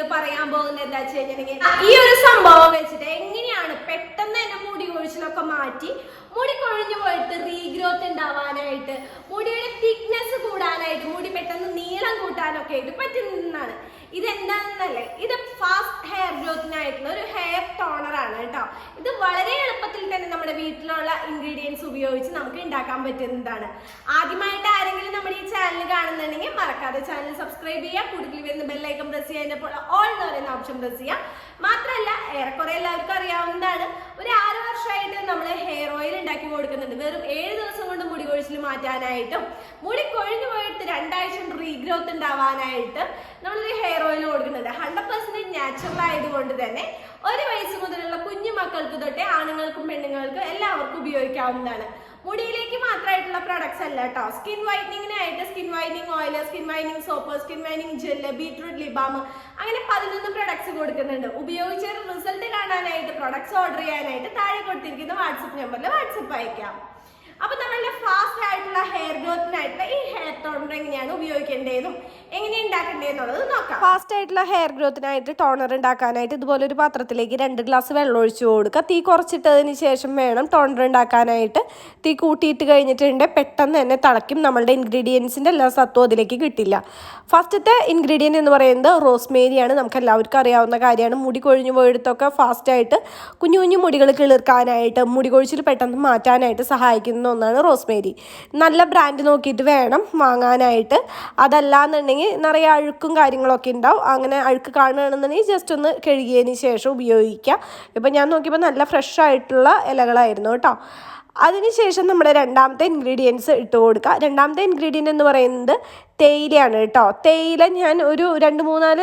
വീഡിയോയിൽ പറയാൻ പോകുന്നത് എന്താ വെച്ച് കഴിഞ്ഞിട്ടുണ്ടെങ്കിൽ ഈ ഒരു സംഭവം വെച്ചിട്ട് എങ്ങനെയാണ് പെട്ടെന്ന് തന്നെ മുടി കൊഴിച്ചിലൊക്കെ മാറ്റി മുടി കൊഴിഞ്ഞു പോയിട്ട് റീഗ്രോത്ത് ഉണ്ടാവാനായിട്ട് മുടിയുടെ തിക്നെസ് കൂടാനായിട്ട് മുടി പെട്ടെന്ന് നീളം കൂട്ടാനൊക്കെ ആയിട്ട് പറ്റുന്നതാണ് ഇതെന്താണെന്നല്ലേ ഇത് ഫാസ്റ്റ് ഹെയർ ഗ്രോത്തിനായിട്ടുള്ള ഒരു ഹെയർ ടോണർ ആണ് കേട്ടോ ഇത് വളരെ എളുപ്പത്തിൽ തന്നെ നമ്മുടെ വീട്ടിലുള്ള ഇൻഗ്രീഡിയൻസ് ഉപയോഗിച്ച് നമുക്ക് ഉണ്ടാക്കാൻ പറ്റുന്നതാണ് ആദ്യമായിട്ട് ആരെങ്കിലും നമ്മുടെ ഈ ചാനൽ കാണുന്നുണ്ടെങ്കിൽ മറക്കാതെ ചാനൽ സബ്സ്ക്രൈബ് ചെയ്യുക കൂടുതൽ വരുന്ന ബെല്ലൈക്കൺ പ്രസ് പോലെ ഓൾ എന്ന് പറയുന്ന ഓപ്ഷൻ പ്രസ് ചെയ്യുക. മാത്രമല്ല ഏറെക്കുറെ എല്ലാവർക്കും അറിയാവുന്നതാണ് ഒരു ആറ് വർഷമായിട്ട് നമ്മൾ ഹെയർ ഓയിൽ ഉണ്ടാക്കി കൊടുക്കുന്നുണ്ട്. വെറും ഏഴ് ദിവസം കൊണ്ട് മുടി കൊഴിച്ചിൽ മാറ്റാനായിട്ടും മുടി കൊഴിഞ്ഞു പോയിട്ട് രണ്ടാഴ്ച റീഗ്രോത്ത് ഉണ്ടാവാനായിട്ട് നമ്മളൊരു ഹെയർ ഓയിൽ കൊടുക്കുന്നുണ്ട്. ഹൺഡ്രഡ് പെർസെന്റേജ് നാച്ചുറൽ ആയതുകൊണ്ട് തന്നെ ഒരു വയസ്സ് മുതലുള്ള കുഞ്ഞു മക്കൾക്ക് തൊട്ടേ ആണുങ്ങൾക്കും പെണ്ണുങ്ങൾക്കും എല്ലാവർക്കും ഉപയോഗിക്കാവുന്നതാണ്. മുടിയിലേക്ക് മാത്രമായിട്ടുള്ള പ്രൊഡക്ട്സ് അല്ല കേട്ടോ skin വൈറ്റനിങ്ങിനായിട്ട് skin whitening oil skin whitening soap skin whitening gel beetroot lip balm അങ്ങനെ പതിനൊന്ന് പ്രൊഡക്ട്സ് കൊടുക്കുന്നുണ്ട്. ഉപയോഗിച്ച റിസൾട്ട് കാണാനായിട്ട് പ്രൊഡക്ട്സ് ഓർഡർ ചെയ്യാനായിട്ട് താഴെ കൊടുത്തിരിക്കുന്ന വാട്സപ്പ് നമ്പറിൽ വാട്സപ്പ് അയക്കാം. അപ്പൊ നമ്മളുടെ ഫാസ്റ്റ് ആയിട്ടുള്ള ഹെയർ ഗ്രോത്തിനായിട്ടുള്ള ഈ ഹെയർ ടോണർ എങ്ങനെയാണ് ഉപയോഗിക്കേണ്ടതെന്നും എങ്ങനെ ഉണ്ടാക്കേണ്ടതെന്നുള്ളത് നോക്കാം. ഫാസ്റ്റ് ആയിട്ടുള്ള ഹെയർ ഗ്രോത്തിനായിട്ട് ടോണർ ഉണ്ടാക്കാനായിട്ട് ഇതുപോലെ ഒരു പാത്രത്തിലേക്ക് രണ്ട് ഗ്ലാസ് വെള്ളം ഒഴിച്ചു കൊടുക്കുക. തീ കുറച്ചിട്ടതിന് ശേഷം വേണം ടോണർ ഉണ്ടാക്കാനായിട്ട്. തീ കൂട്ടിയിട്ട് കഴിഞ്ഞിട്ടുണ്ടെങ്കിൽ പെട്ടെന്ന് തന്നെ തിളയ്ക്കും. നമ്മളുടെ ഇൻഗ്രീഡിയൻസിന്റെ എല്ലാ സത്വം അതിലേക്ക് കിട്ടില്ല. ഫസ്റ്റത്തെ ഇൻഗ്രീഡിയന്റ് എന്ന് പറയുന്നത് റോസ്മേരിയാണ്. നമുക്ക് എല്ലാവർക്കും അറിയാവുന്ന കാര്യമാണ്. മുടി കൊഴിഞ്ഞു പോയിടത്തൊക്കെ ഫാസ്റ്റായിട്ട് കുഞ്ഞു കുഞ്ഞു മുടികൾ കിളിർക്കാനായിട്ട് മുടി കൊഴിച്ചിൽ പെട്ടെന്ന് മാറ്റാനായിട്ട് സഹായിക്കുന്ന. ഒന്നാണ് റോസ്മേരി. നല്ല ബ്രാൻഡ് നോക്കിയിട്ട് വേണം വാങ്ങാനായിട്ട്. അതല്ല എന്നുണ്ടെങ്കിൽ നിറയെ അഴുക്കും കാര്യങ്ങളൊക്കെ ഉണ്ടാവും. അങ്ങനെ അഴുക്ക് കാണുകയാണെന്നുണ്ടെങ്കിൽ ജസ്റ്റ് ഒന്ന് കഴുകിയതിന് ശേഷം ഉപയോഗിക്കുക ഇപ്പം ഞാൻ നോക്കിയപ്പോൾ നല്ല ഫ്രഷ് ആയിട്ടുള്ള ഇലകളായിരുന്നു കേട്ടോ. അതിനുശേഷം നമ്മുടെ രണ്ടാമത്തെ ഇൻഗ്രീഡിയൻസ് ഇട്ട് കൊടുക്കുക രണ്ടാമത്തെ ഇൻഗ്രീഡിയന്റ് എന്ന് പറയുന്നത് തേയിലയാണ് കേട്ടോ. തേയില ഞാൻ ഒരു രണ്ട് മൂന്നാൽ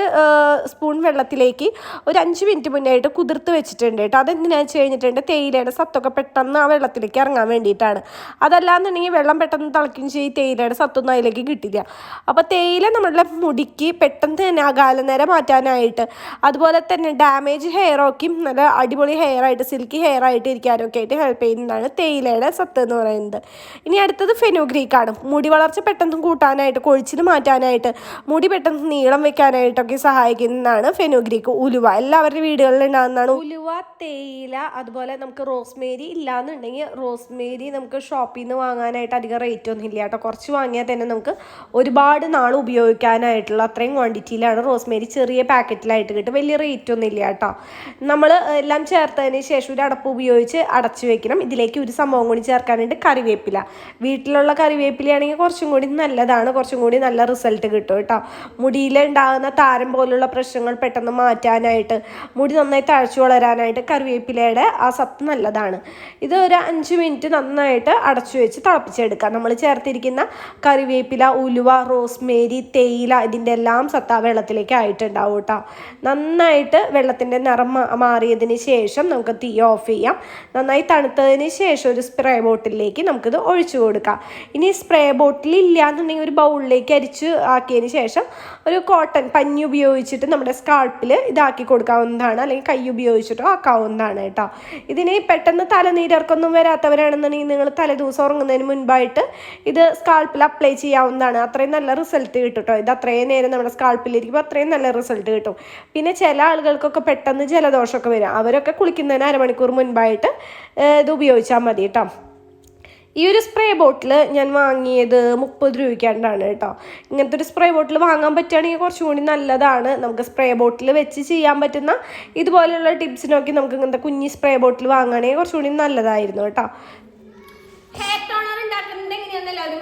സ്പൂൺ വെള്ളത്തിലേക്ക് ഒരു അഞ്ച് മിനിറ്റ് മുന്നേ ആയിട്ട് കുതിർത്ത് വെച്ചിട്ടുണ്ട് കേട്ടോ. അതെന്തിനാണെന്ന് വെച്ച് കഴിഞ്ഞിട്ടുണ്ട്? തേയിലയുടെ സത്തൊക്കെ പെട്ടെന്ന് ആ വെള്ളത്തിലേക്ക് ഇറങ്ങാൻ വേണ്ടിയിട്ടാണ്. അതല്ലാന്നുണ്ടെങ്കിൽ വെള്ളം പെട്ടെന്ന് തിളക്കുകയും ചെയ്യും. തേയിലയുടെ സത്തൊന്നും അതിലേക്ക് കിട്ടില്ല. അപ്പോൾ തേയില നമ്മളുടെ മുടിക്ക് പെട്ടെന്ന് തന്നെ അകാലനര മാറ്റാനായിട്ട് അതുപോലെ തന്നെ ഡാമേജ് ഹെയറൊക്കെയും നല്ല അടിപൊളി ഹെയർ ആയിട്ട് സിൽക്കി ഹെയറായിട്ട് ഇരിക്കാനൊക്കെ ആയിട്ട് ഹെൽപ്പ് ചെയ്യുന്നതാണ് തേയിലയുടെ സത്ത് എന്ന് പറയുന്നത്. ഇനി അടുത്തത് ഫെനുഗ്രീക്കാണ്. മുടി വളർച്ച പെട്ടെന്ന് കൂട്ടാനായിട്ട് കൊഴിച്ചിൽ മാറ്റാനായിട്ട് മുടി പെട്ടെന്ന് നീളം വെക്കാനായിട്ടൊക്കെ സഹായിക്കുന്നതാണ് ഫെനുഗ്രീക്ക്. ഉലുവ. എല്ലാവരുടെ വീടുകളിൽ ഉണ്ടാകുന്നതാണ് ഉലുവ തേയില അതുപോലെ നമുക്ക് റോസ്മേരി ഇല്ലാന്നുണ്ടെങ്കിൽ റോസ്മേരി നമുക്ക് ഷോപ്പിൽ നിന്ന് വാങ്ങാനായിട്ട് അധികം റേറ്റ് ഒന്നും ഇല്ല കേട്ടോ. കുറച്ച് വാങ്ങിയാൽ തന്നെ നമുക്ക് ഒരുപാട് നാൾ ഉപയോഗിക്കാനായിട്ടുള്ള അത്രയും ക്വാണ്ടിറ്റിയിലാണ് റോസ്മേരി ചെറിയ പാക്കറ്റിലായിട്ട് കിട്ടും. വലിയ റേറ്റ് ഒന്നും ഇല്ല കേട്ടോ. നമ്മൾ എല്ലാം ചേർത്തതിന് ശേഷം ഒരു അടപ്പ് ഉപയോഗിച്ച് അടച്ചു വെക്കണം. ഇതിലേക്ക് ഒരു സംഭവം കൂടി ചേർക്കാനായിട്ട് കറിവേപ്പില. വീട്ടിലുള്ള കറിവേപ്പിലയാണെങ്കിൽ കുറച്ചും കൂടി നല്ലതാണ്. കുറച്ചും കൂടി നല്ല റിസൾട്ട് കിട്ടും കേട്ടോ. മുടിയിൽ ഉണ്ടാകുന്ന താരം പോലുള്ള പ്രശ്നങ്ങൾ പെട്ടെന്ന് മാറ്റാനായിട്ട് മുടി നന്നായി തഴച്ചു വളരാനായിട്ട് കറിവേപ്പിലയുടെ ആ സത്ത് നല്ലതാണ്. ഇത് ഒരു അഞ്ച് മിനിറ്റ് നന്നായിട്ട് അടച്ചു വെച്ച് തിളപ്പിച്ചെടുക്കാം. നമ്മൾ ചേർത്തിരിക്കുന്ന കറിവേപ്പില ഉലുവ റോസ്മേരി തേയില ഇതിന്റെ എല്ലാം സത്ത് ആ വെള്ളത്തിലേക്ക് ആയിട്ടുണ്ടാവും കേട്ടോ. നന്നായിട്ട് വെള്ളത്തിന്റെ നിറം മാറിയതിന് ശേഷം നമുക്ക് തീ ഓഫ് ചെയ്യാം. നന്നായി തണുത്തതിന് ശേഷം ഒരു സ്പ്രേ ബോട്ടിലേക്ക് നമുക്കിത് ഒഴിച്ചു കൊടുക്കാം. ഇനി സ്പ്രേ ബോട്ടിൽ ഇല്ലയെന്നുണ്ടെങ്കിൽ ഒരു ബൗളിലേക്ക് അരിച്ച് ആക്കിയതിന് ശേഷം ഒരു കോട്ടൺ പഞ്ഞി ഉപയോഗിച്ചിട്ട് നമ്മുടെ സ്കാൾപ്പിൽ ഇതാക്കി കൊടുക്കാവുന്നതാണ്. അല്ലെങ്കിൽ കൈ ഉപയോഗിച്ചിട്ടോ ആക്കാവുന്നതാണ് കേട്ടോ. ഇതിന് പെട്ടെന്ന് തലനീരർക്കൊന്നും വരാത്തവരാണെന്നുണ്ടെങ്കിൽ നിങ്ങൾ തലേദിവസം ഉറങ്ങുന്നതിന് മുൻപായിട്ട് ഇത് സ്കാൾപ്പിൽ അപ്ലൈ ചെയ്യാവുന്നതാണ്. അത്രയും നല്ല റിസൾട്ട് കിട്ടും കേട്ടോ ഇത് അത്രയും നേരം നമ്മുടെ സ്കാൾപ്പിലിരിക്കുമ്പോൾ അത്രയും നല്ല റിസൾട്ട് കിട്ടും. പിന്നെ ചില ആളുകൾക്കൊക്കെ പെട്ടെന്ന് ജലദോഷമൊക്കെ വരും. അവരൊക്കെ കുളിക്കുന്നതിന് അരമണിക്കൂർ മുൻപായിട്ട് ഇത് ഉപയോഗിച്ചാൽ മതി. കേട്ടോ. ഈ ഒരു സ്പ്രേ ബോട്ടിൽ ഞാൻ വാങ്ങിയത് മുപ്പത് രൂപയ്ക്കാണ്ടാണ് കേട്ടോ. ഇങ്ങനത്തെ ഒരു സ്പ്രേ ബോട്ടിൽ വാങ്ങാൻ പറ്റുകയാണെങ്കിൽ കുറച്ചും കൂടി നല്ലതാണ്. നമുക്ക് സ്പ്രേ ബോട്ടിൽ വെച്ച് ചെയ്യാൻ പറ്റുന്ന ഇതുപോലെയുള്ള ടിപ്സ് നോക്കി നമുക്ക് ഇങ്ങനത്തെ കുഞ്ഞി സ്പ്രേ ബോട്ടിൽ വാങ്ങുകയാണെങ്കിൽ കുറച്ചും കൂടി നല്ലതായിരുന്നു കേട്ടോ. ഹെയർ ടോണർ ഉണ്ടാക്കുന്നത് എങ്ങനെയാണെന്ന് എല്ലാവരും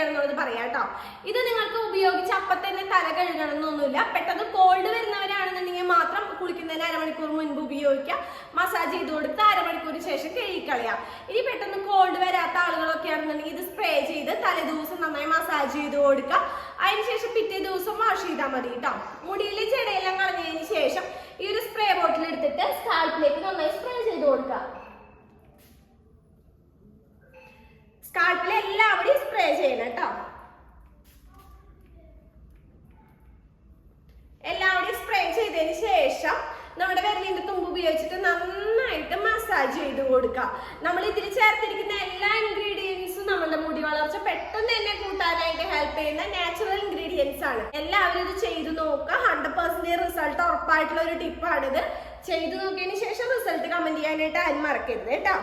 എങ്ങനെയാണെന്നുള്ളത് പറയാം കേട്ടോ. ഇത് നിങ്ങൾക്ക് ഉപയോഗിച്ച് അപ്പം തന്നെ തല കഴുകണം എന്നൊന്നുമില്ല പെട്ടെന്ന് കോൾഡ് വരുന്നവരാണെന്നുണ്ടെങ്കിൽ മാത്രം കുളിക്കുന്നതിന് അരമണിക്കൂർ മുൻപ് ഉപയോഗിക്കുക. മസാജ് ചെയ്ത് കൊടുത്ത് അരമണിക്കൂറിന് ശേഷം കഴുകിക്കളയാം ഇനി പെട്ടെന്ന് കോൾഡ് വരാത്ത ആളുകളൊക്കെ ആണെന്നുണ്ടെങ്കിൽ ഇത് സ്പ്രേ ചെയ്ത് തലേ ദിവസം നന്നായി മസാജ് ചെയ്ത് കൊടുക്കുക. അതിനുശേഷം പിറ്റേ ദിവസം വാഷ് ചെയ്താൽ മതി കേട്ടോ. മുടിയിലെ ചെടയെല്ലാം കളഞ്ഞതിന് ശേഷം ഈ ഒരു സ്പ്രേ ബോട്ടിൽ എടുത്തിട്ട് സ്കാൾപ്പിലേക്ക് നന്നായി സ്പ്രേ ചെയ്ത് കൊടുക്കുക സ്കാൾപ്പിൽ എല്ലാവരും സ്പ്രേ ചെയ്യണം കേട്ടോ എല്ലാവരും സ്പ്രേ ചെയ്തതിന് ശേഷം നമ്മുടെ വിരലിന്റെ തുമ്പ് ഉപയോഗിച്ചിട്ട് നന്നായിട്ട് മസാജ് ചെയ്ത് കൊടുക്കുക നമ്മൾ ഇതിൽ ചേർത്തിരിക്കുന്ന എല്ലാ ഇൻഗ്രീഡിയൻസും നമ്മുടെ മുടി വളർച്ച പെട്ടെന്ന് തന്നെ കൂട്ടാനായിട്ട് ഹെൽപ്പ് ചെയ്യുന്ന നാച്ചുറൽ ഇൻഗ്രീഡിയൻസ് ആണ്. എല്ലാവരും ഇത് ചെയ്തു നോക്കുക. ഹൺഡ്രഡ് പെർസെന്റേജ് റിസൾട്ട് ഉറപ്പായിട്ടുള്ള ഒരു ടിപ്പാണിത് ചെയ്തു നോക്കിയതിന് ശേഷം റിസൾട്ട് കമന്റ് ചെയ്യാനായിട്ട് ആരും മറക്കരുത് കേട്ടോ.